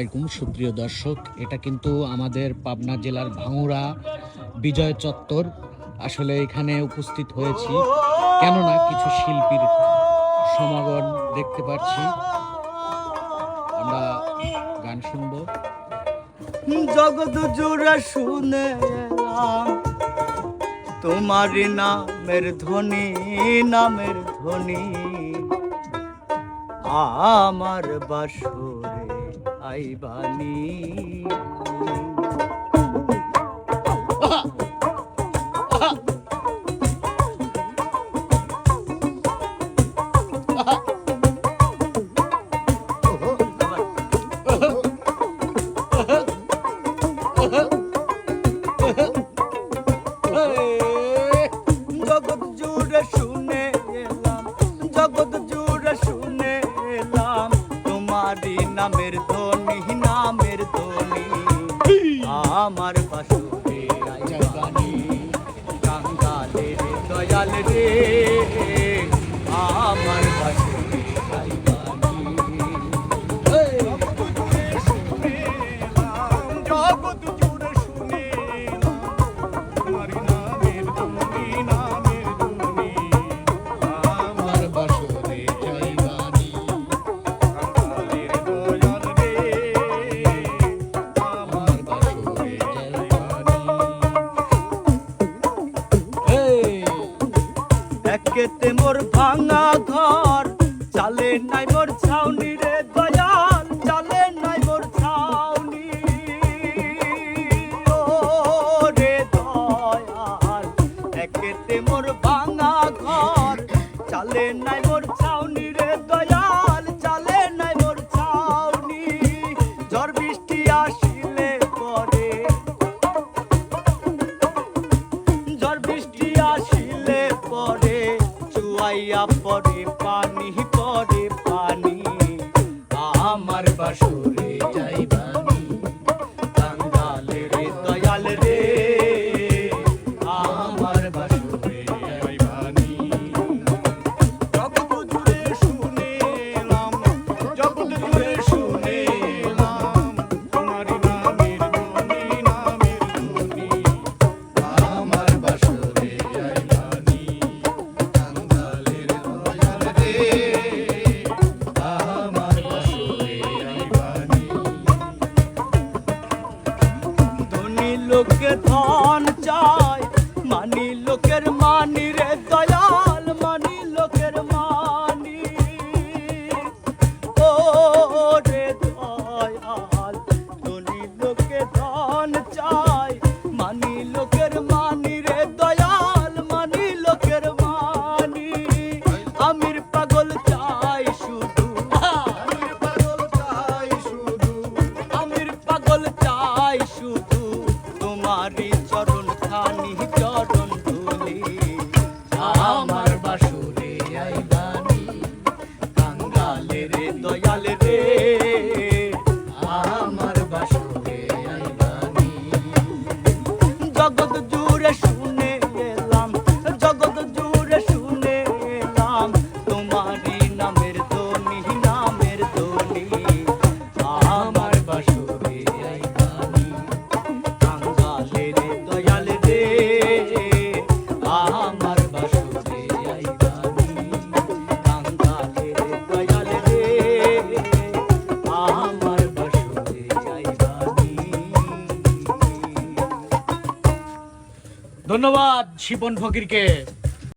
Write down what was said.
আলাইকুম, সুপ্রিয় দর্শক। এটা কিন্তু আমাদের পাবনা জেলার ভাঙুরা বিজয় চত্বর। আসলে এখানে উপস্থিত হয়েছি কেননা কিছু শিল্পীর সমাগম দেখতে পাচ্ছি। আমরা গান শুনব। জগৎ জোড়া শুনে তোমার নামের ধ্বনি নামের ধ্বনি। আমার বাসরে আইবানি। জগৎ জুড়ে শুন বৃষ্টি আসিলে পরে চুয়াইয়া পরে পানি পরে পানি। আমার বাসুর look at all. চরণ খানি ধন্যবাদ শিপন ফকিরকে।